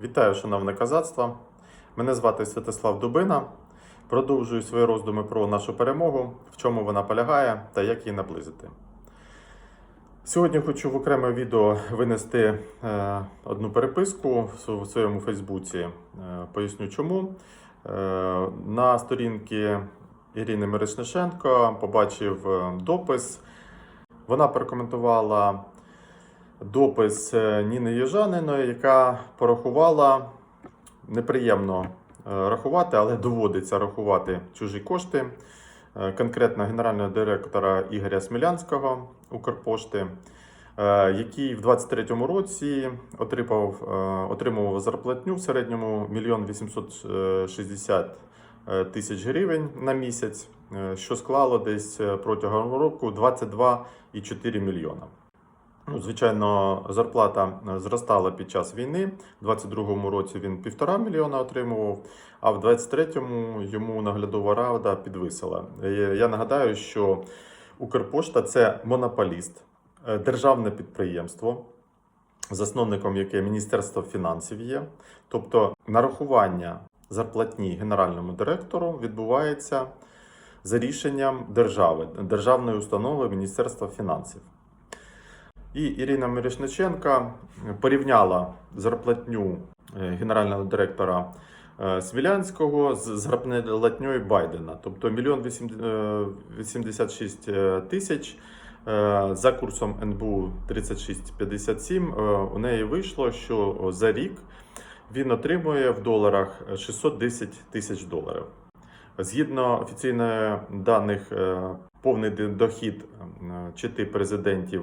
Вітаю, шановне казацтво. Мене звати Святослав Дубина. Продовжую свої роздуми про нашу перемогу, в чому вона полягає та як її наблизити. Сьогодні хочу в окреме відео винести е, одну переписку в своєму Фейсбуці. Е, поясню чому. Е, на сторінці Ірини Мирошнишенко побачив допис. Вона прокоментувала допис е, Ніни Єжаниної, яка порахувала неприємно е, рахувати, але доводиться рахувати чужі кошти. Е, Конкретно генерального директора Ігоря Смілянського Укрпошти, який в 2023 році отримав, отримував зарплатню в середньому 1 860 е, тисяч гривень на місяць, що склало десь протягом року 22,4 мільйона. Ну, звичайно, зарплата е, зростала під час війни. У 22-му році він півтора мільйона отримував, а в 23-му йому наглядова рада підвисила. Е, Я нагадаю, що Укрпошта це монополіст, е, державне підприємство, засновником яке Міністерство фінансів є. Тобто нарахування зарплатні генеральному директору відбувається за рішенням держави, державної установи Міністерства фінансів. І Ірина Мірошниченка порівняла зарплатню е, генерального директора е, Смілянського з зарплатньою Байдена, тобто 1 86 тисяч. е, За курсом НБУ 3657 е, у неї вийшло, що за рік він отримує в доларах 610 тисяч доларів. Згідно офіційних даних, повний дохід чити президентів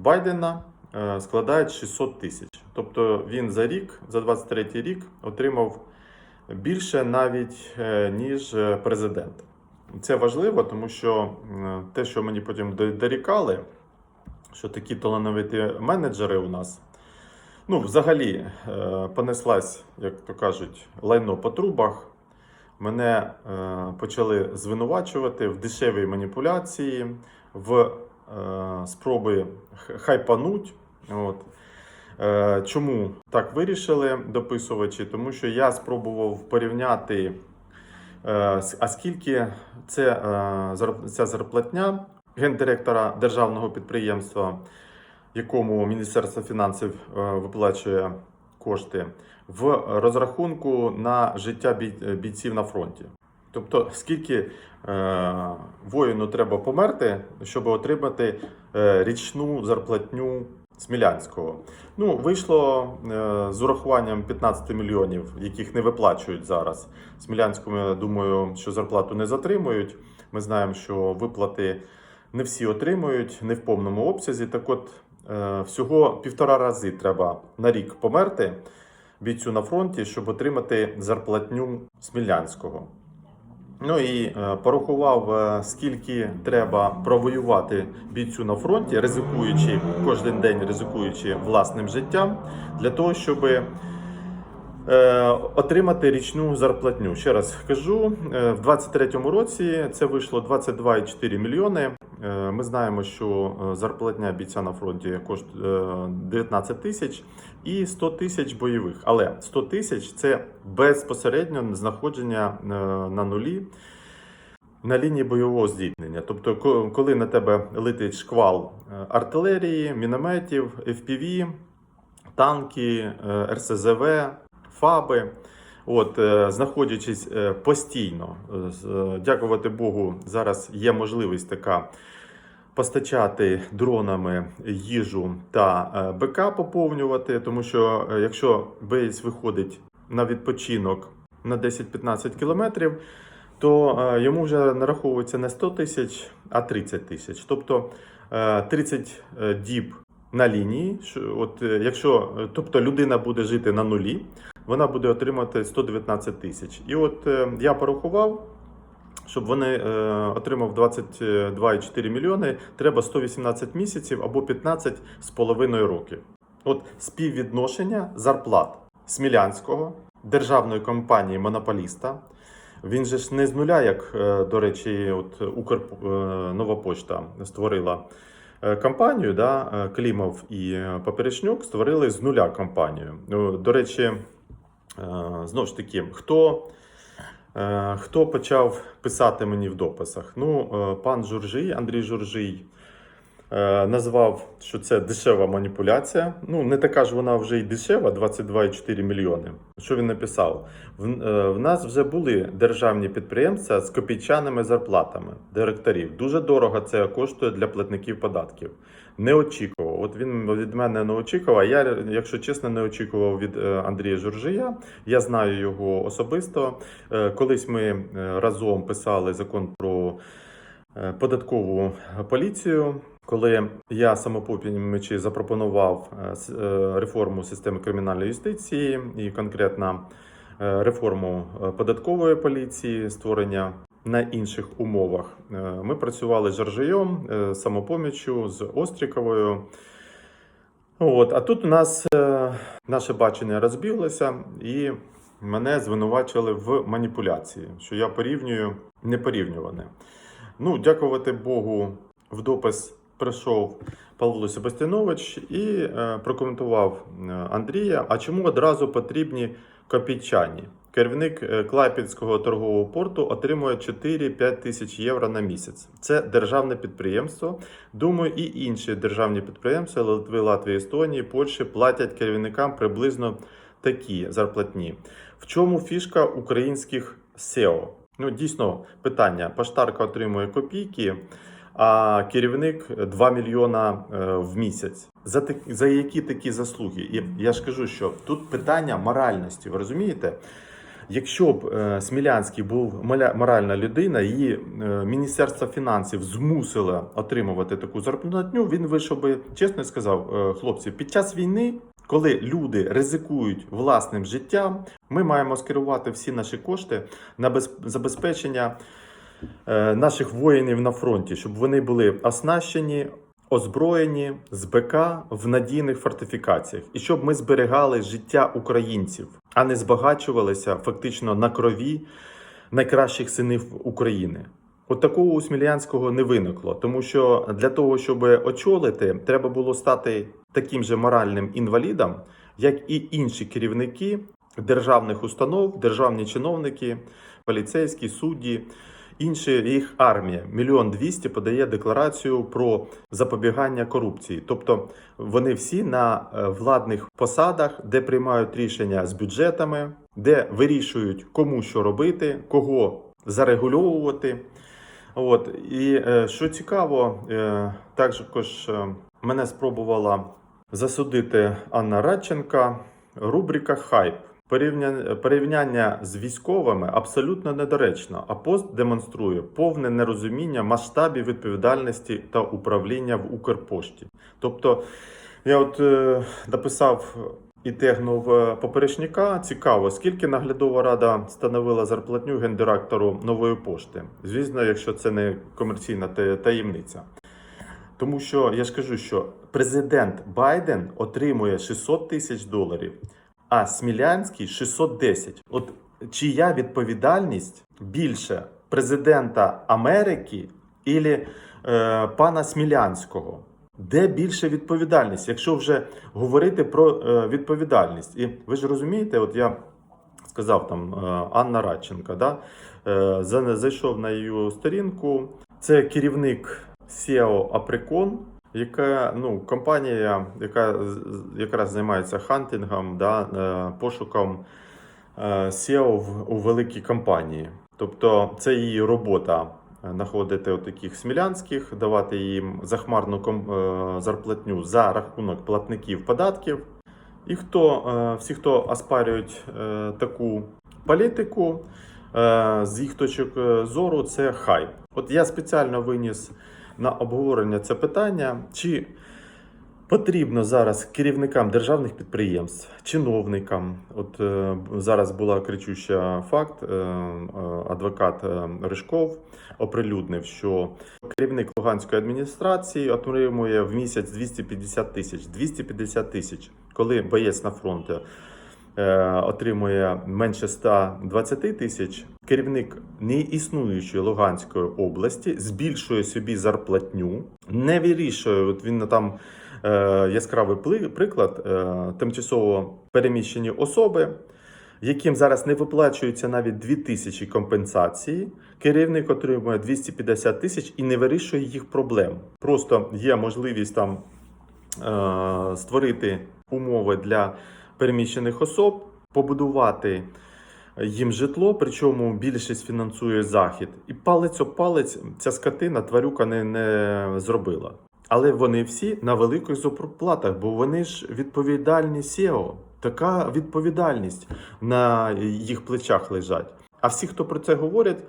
Байдена е, складає 600 тисяч. Тобто він за рік, за 23 рік, отримав більше навіть е, ніж е, президент. Це важливо, тому що те, що мені потім дорікали, що такі талановиті менеджери у нас. Ну, взагалі, понеслась, як то кажуть, лайно по трубах. Мене почали звинувачувати в дешевій маніпуляції, в спроби хайпануть. От. Е, чому так вирішили дописувачі? Тому що я спробував порівняти, е, а скільки це, е, ця зарплатня гендиректора державного підприємства, якому Міністерство фінансів е, виплачує кошти, в розрахунку на життя бійців на фронті. Тобто, скільки е, воїну треба померти, щоб отримати е, річну зарплатню Смілянського. Ну, вийшло е, з урахуванням 15 мільйонів, яких не виплачують зараз. Смілянському, я думаю, що зарплату не затримують. Ми знаємо, що виплати не всі отримують, не в повному обсязі. Так от, е, всього півтора рази треба на рік померти бійцю на фронті, щоб отримати зарплатню Смілянського. Ну і е, порахував, е, скільки треба провоювати бійцю на фронті, ризикуючи кожен день, ризикуючи власним життям, для того, щоб е, отримати річну зарплатню. Ще раз кажу, в 2023 році це вийшло 22,4 мільйони. Е, Ми знаємо, що е, зарплатня бійця на фронті коштує е, 19 тисяч і 100 тисяч бойових. Але 100 тисяч це безпосередньо знаходження е, на нулі на лінії бойового зіткнення. Тобто, коли на тебе летить шквал е, артилерії, мінометів, FPV, танки, е, РСЗВ, ФАБи. От, е, знаходячись е, постійно, е, дякувати Богу, зараз є можливість така постачати дронами їжу та БК поповнювати, тому що якщо бейс виходить на відпочинок на 10-15 кілометрів, то йому вже нараховується не 100 тисяч, а 30 тисяч. Тобто е, 30 діб на лінії. От, е, якщо, е, тобто людина буде жити на нулі, вона буде отримати 119 тисяч. І от е, я порахував, щоб вони отримав 22,4 мільйони, треба 118 місяців або 15 з половиною років. От співвідношення зарплат Смілянського, державної компанії монополіста. Він же ж не з нуля, як, до речі, от Укр Нова Пошта створила компанію, да, е, Клімов і Паперечнюк створили з нуля компанію. Ну, До речі, е, знову ж таки, хто, е, хто почав писати мені в дописах? Ну, е, пан Журжий, Андрій Журжий. Е, Назвав, що це дешева маніпуляція. Ну, не така ж вона вже й дешева, 22,4 мільйони. Що він написав? В, е, в нас вже були державні підприємства з копійчаними зарплатами директорів. Дуже дорого це коштує для платників податків. Не очікував. От він від мене не очікував. Я, якщо чесно, не очікував від е, Андрія Журжия. Я знаю його особисто. Колись ми разом писали закон про податкову поліцію. Коли я самопомічі запропонував е, е, реформу системи кримінальної юстиції і конкретно е, реформу податкової поліції, створення на інших умовах, ми працювали з Жоржийом, самопоміччю, з Остріковою. От, а тут у нас наше бачення розбіглося, і мене звинувачили в маніпуляції, що я порівнюю непорівнюване. Ну, дякувати Богу, в допис прийшов Павло Себастьянович і е, прокоментував е, Андрія. А чому одразу потрібні копійчані? Керівник е, Клайпідського торгового порту отримує 4-5 тисяч євро на місяць. Це державне підприємство. Думаю, і інші державні підприємства Литви, Латвії, Естонії, Польщі платять керівникам приблизно такі зарплатні. В чому фішка українських SEO? Ну, дійсно, питання. Поштарка отримує копійки, а керівник 2 мільйона е, в місяць. За, так, за які такі заслуги? І я ж кажу, що тут питання моральності, ви розумієте? Якщо б е, Смілянський був моральна людина, її е, Міністерство фінансів змусило отримувати таку зарплатню, він вийшов би, чесно сказав, хлопці, під час війни, коли люди ризикують власним життям, ми маємо скерувати всі наші кошти на без- забезпечення наших воїнів на фронті, щоб вони були оснащені, озброєні з БК в надійних фортифікаціях, і щоб ми зберігали життя українців, а не збагачувалися фактично на крові найкращих синів України. От такого у Смілянського не виникло, тому що для того, щоб очолити, треба було стати таким же моральним інвалідом, як і інші керівники державних установ, державні чиновники, поліцейські, судді, інші їх армія. Мільйон двісті подає декларацію про запобігання корупції. Тобто вони всі на е, владних посадах, де приймають рішення з бюджетами, де вирішують, кому що робити, кого зарегульовувати. От і е, що цікаво, е, також мене спробувала засудити Анна Радченка. Рубрика Хайп. Порівняння, порівняння з військовими абсолютно недоречно, а пост демонструє повне нерозуміння масштабів відповідальності та управління в Укрпошті. Тобто, я от е, написав і тегнув е, поперечника. Цікаво, скільки наглядова рада становила зарплатню гендиректору нової пошти. Звісно, якщо це не комерційна та- таємниця. Тому що я ж кажу, що президент Байден отримує 600 тисяч доларів, а Смілянський 610. От чия відповідальність більше президента Америки ілі е, пана Смілянського? Де більше відповідальність, якщо вже говорити про е, відповідальність? І ви ж розумієте, от я сказав там е, Анна Радченка, да? е, зайшов на її сторінку. Це керівник SEO Apricon, яка ну, компанія, яка якраз займається хантингом, да, е, пошуком е, SEO в, у великій компанії. Тобто це її робота е, знаходити таких смілянських, давати їм захмарну зарплатню за рахунок платників податків. І хто, всі, хто аспарюють таку політику, з їх точок зору, це хайп. От я спеціально виніс на обговорення це питання, чи потрібно зараз керівникам державних підприємств, чиновникам. От е, зараз була кричуща факт, е, адвокат е, Ришков оприлюднив, що керівник Луганської адміністрації отримує в місяць 250 тисяч. 250 тисяч, коли боєць на фронті отримує менше 120 тисяч, керівник неіснуючої Луганської області збільшує собі зарплатню, не вирішує. От він там е, яскравий приклад е, тимчасово переміщені особи. Яким зараз не виплачується навіть 2 тисячі компенсації, керівник отримує 250 тисяч і не вирішує їх проблем. Просто є можливість там е, створити умови для переміщених особ, побудувати їм житло, причому більшість фінансує захід. І палець об палець ця скотина тварюка не, не зробила. Але вони всі на великих зарплатах, бо вони ж відповідальні SEO. Така відповідальність на їх плечах лежать. А всі, хто про це говорять,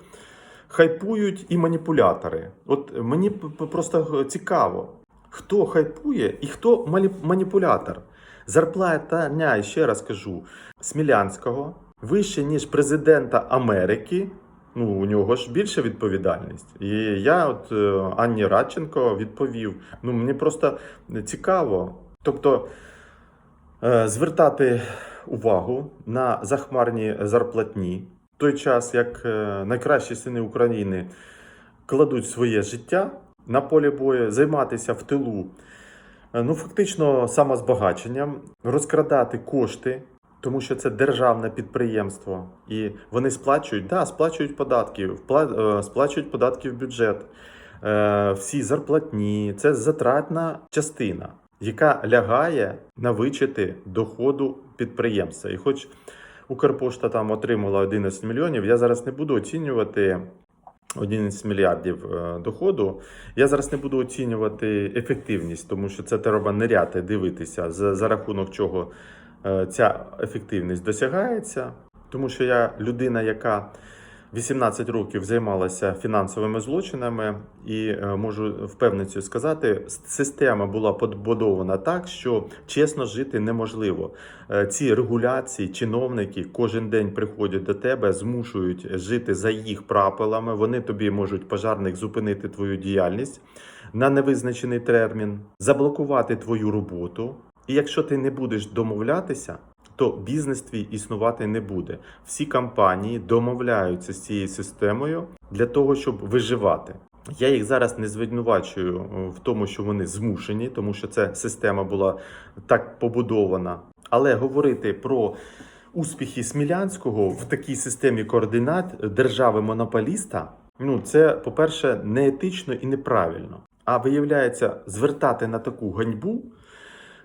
хайпують і маніпулятори. От мені просто цікаво, хто хайпує і хто маніпулятор. Зарплата, і ще раз кажу, Смілянського вище, ніж президента Америки. Ну, у нього ж більша відповідальність. І я, от е, Анні Радченко, відповів: ну, мені просто цікаво. Тобто е, звертати увагу на захмарні зарплатні, в той час, як е, найкращі сини України кладуть своє життя на полі бою, займатися в тилу, ну фактично самозбагаченням, розкрадати кошти. Тому що це державне підприємство, і вони сплачують, да, сплачують податки, е, сплачують податки в бюджет, е, всі зарплатні. Це затратна частина, яка лягає на вичити доходу підприємства. І хоч Укрпошта там отримала 11 мільйонів, я зараз не буду оцінювати 11 мільярдів е, доходу. Я зараз не буду оцінювати ефективність, тому що це треба ниряти, дивитися, за, за рахунок чого е, ця ефективність досягається. Тому що я людина, яка 18 років займалася фінансовими злочинами, і е, можу впевненістю сказати, система була побудована так, що чесно жити неможливо. Е, Ці регуляції, чиновники кожен день приходять до тебе, змушують жити за їх правилами. Вони тобі можуть пожарник зупинити твою діяльність на невизначений термін, заблокувати твою роботу. І якщо ти не будеш домовлятися, то бізнес твій існувати не буде. Всі компанії домовляються з цією системою для того, щоб виживати. Я їх зараз не звинувачую е, в тому, що вони змушені, тому що ця система була так побудована. Але говорити про успіхи Смілянського в такій системі координат держави-монополіста, ну це, по-перше, неетично і неправильно. А виявляється, звертати на таку ганьбу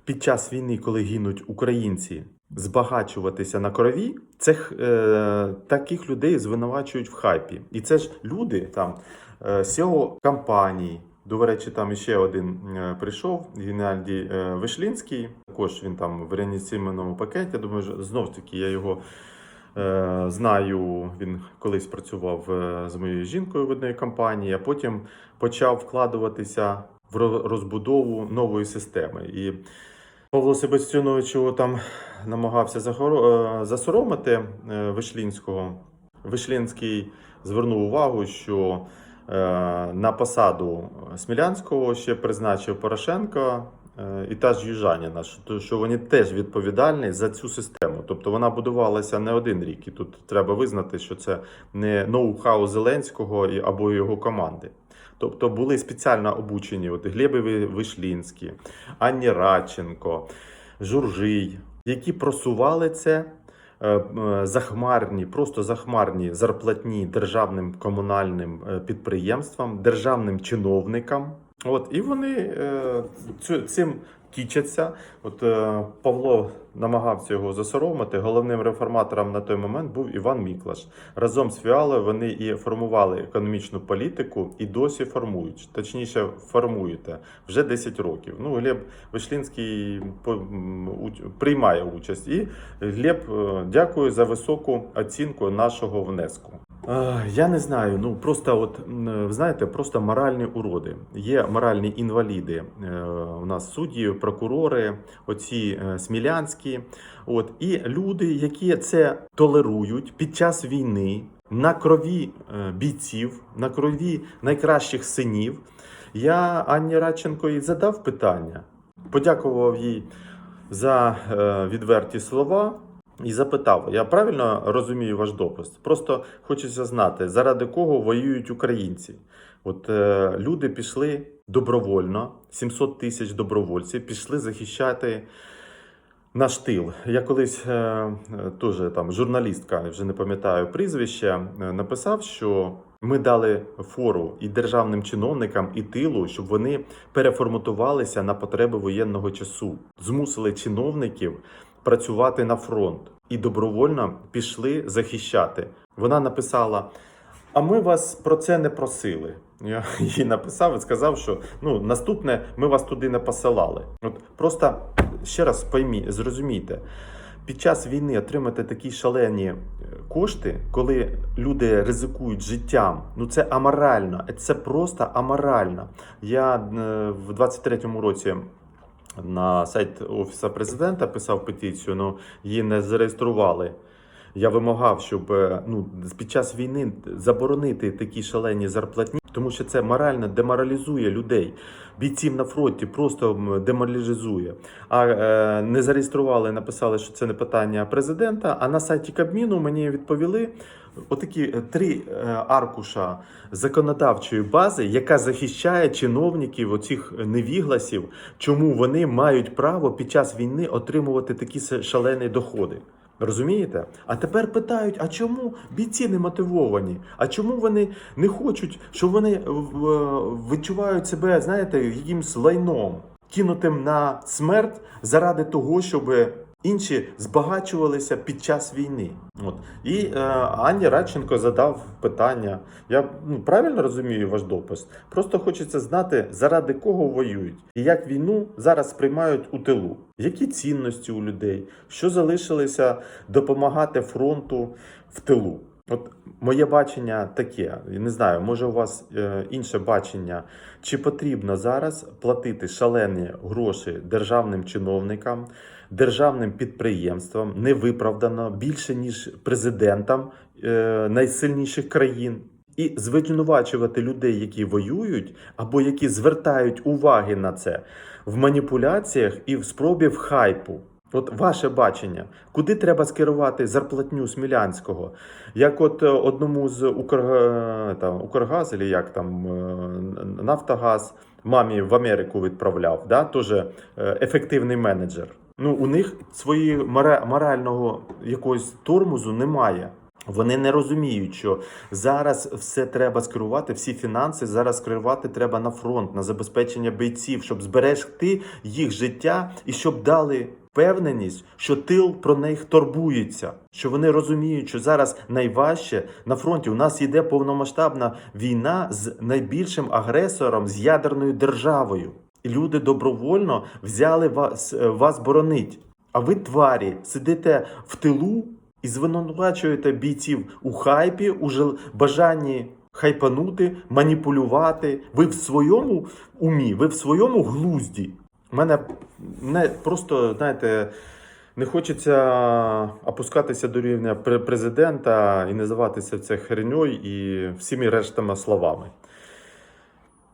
під час війни, коли гинуть українці, збагачуватися на крові, це е, таких людей звинувачують в хайпі. І це ж люди там е, SEO компаній. До речі, там іще один е, прийшов Геннадій е, Вишлінський. Також він там в реанімаційному пакеті. Думаю, знов таки я його е, знаю. Він колись працював е, з моєю жінкою в одній компанії, а потім почав вкладуватися в розбудову нової системи. І Павло Себастьянович його там намагався е, засоромити е, Вишлінського. Вишлінський звернув увагу, що е, на посаду Смілянського ще призначив Порошенко е, і та ж Южаніна, що, вони теж відповідальні за цю систему. Тобто вона будувалася не один рік, і тут треба визнати, що це не ноу-хау Зеленського або його команди. Тобто були спеціально обучені от Глеби Вишлінські, Анні Радченко, Журжий, які просували це е, захмарні, просто захмарні зарплатні державним комунальним е, підприємствам, державним чиновникам. От, і вони е, цим кічаться. От е, Павло намагався його засоромити. Головним реформатором на той момент був Іван Міклаш. Разом з Фіалою вони і формували економічну політику і досі формують. Точніше, формуєте вже 10 років. Ну, Глеб Вишлінський приймає участь. І Глеб, е, дякую за високу оцінку нашого внеску. Я не знаю, ну просто от знаєте, просто моральні уроди. Є моральні інваліди. Е, У нас судді, прокурори, оці е, смілянські. От і люди, які це толерують під час війни на крові е, бійців, на крові найкращих синів. Я Анні Радченко і задав питання, подякував їй за відверті слова. І запитав: я правильно розумію ваш допис? Просто хочеться знати, заради кого воюють українці. От е, люди пішли добровольно, 700 тисяч добровольців пішли захищати наш тил. Я колись е, теж там журналістка, вже не пам'ятаю прізвище, е, написав, що ми дали фору і державним чиновникам, і тилу, щоб вони переформатувалися на потреби воєнного часу, змусили чиновників працювати на фронт і добровольно пішли захищати. Вона написала. А ми вас про це не просили. Я їй написав і сказав, що ну наступне ми вас туди не посилали. От просто ще раз поймі, зрозумійте, під час війни отримати такі шалені е, кошти, коли люди ризикують життям, ну це аморально, це просто аморально. Я е, в 23-му році. На сайт Офісу президента писав петицію, але її не зареєстрували. Я вимагав, щоб е, ну під час війни заборонити такі шалені зарплатні, тому що це морально деморалізує людей. Бійців на фронті просто деморалізує. А е, не зареєстрували, написали, що це не питання президента. А на сайті Кабміну мені відповіли отакі е, три е, аркуша законодавчої бази, яка захищає чиновників оцих невігласів, чому вони мають право під час війни отримувати такі шалені доходи. Розумієте? А тепер питають: а чому бійці не мотивовані? А чому вони не хочуть, щоб вони е, відчувають себе, знаєте, якимсь лайном, кинутим на смерть заради того, щоб інші збагачувалися під час війни? От і е, Ані Радченко задав питання. Я ну, правильно розумію ваш допис? Просто хочеться знати, заради кого воюють і як війну зараз сприймають у тилу. Які цінності у людей, що залишилися допомагати фронту в тилу? От моє бачення таке. Я не знаю, може у вас е, інше бачення. Чи потрібно зараз платити шалені гроші державним чиновникам, державним підприємствам невиправдано більше ніж президентам е, найсильніших країн? І звинувачувати людей, які воюють, або які звертають уваги на це в маніпуляціях і в спробі в хайпу. От ваше бачення, куди треба скерувати зарплатню Смілянського? Як от е, одному з Укр... е, там, Укргаз, або як там Нафтогаз мамі в Америку відправляв, да? теж ефективний менеджер. Ну, у них свої морального якогось тормозу немає. Вони не розуміють, що зараз все треба скерувати, всі фінанси зараз скерувати треба на фронт, на забезпечення бійців, щоб зберегти їх життя і щоб дали впевненість, що тил про них турбується, що вони розуміють, що зараз найважче на фронті. У нас йде повномасштабна війна з найбільшим агресором, з ядерною державою. Люди добровольно взяли вас, е, вас боронить. А ви, тварі, сидите в тилу і звинувачуєте бійців у хайпі, у бажанні хайпанути, маніпулювати. Ви в своєму умі, ви в своєму глузді. Мене не просто, знаєте, не хочеться опускатися до рівня пре- президента і називатися це херньою і всіми рештами словами.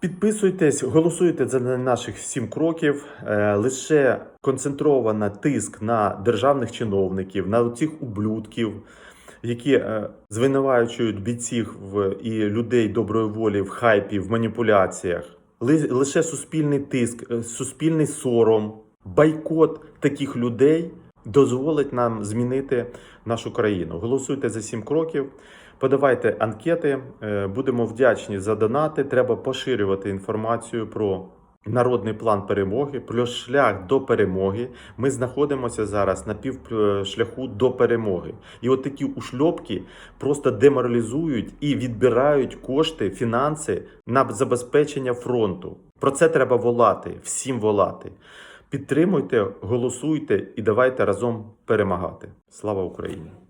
Підписуйтесь, голосуйте за наших сім кроків. Е, Лише концентровано тиск на державних чиновників, на цих ублюдків, які е, звинувачують бійців і людей доброї волі в хайпі, в маніпуляціях. Лише суспільний тиск, е, суспільний сором, бойкот таких людей дозволить нам змінити нашу країну. Голосуйте за сім кроків. Подавайте анкети, е, будемо вдячні за донати. Треба поширювати інформацію про народний план перемоги, про шлях до перемоги. Ми знаходимося зараз на півшляху до перемоги. І от такі ушльопки просто деморалізують і відбирають кошти, фінанси на забезпечення фронту. Про це треба волати, всім волати. Підтримуйте, голосуйте і давайте разом перемагати. Слава Україні!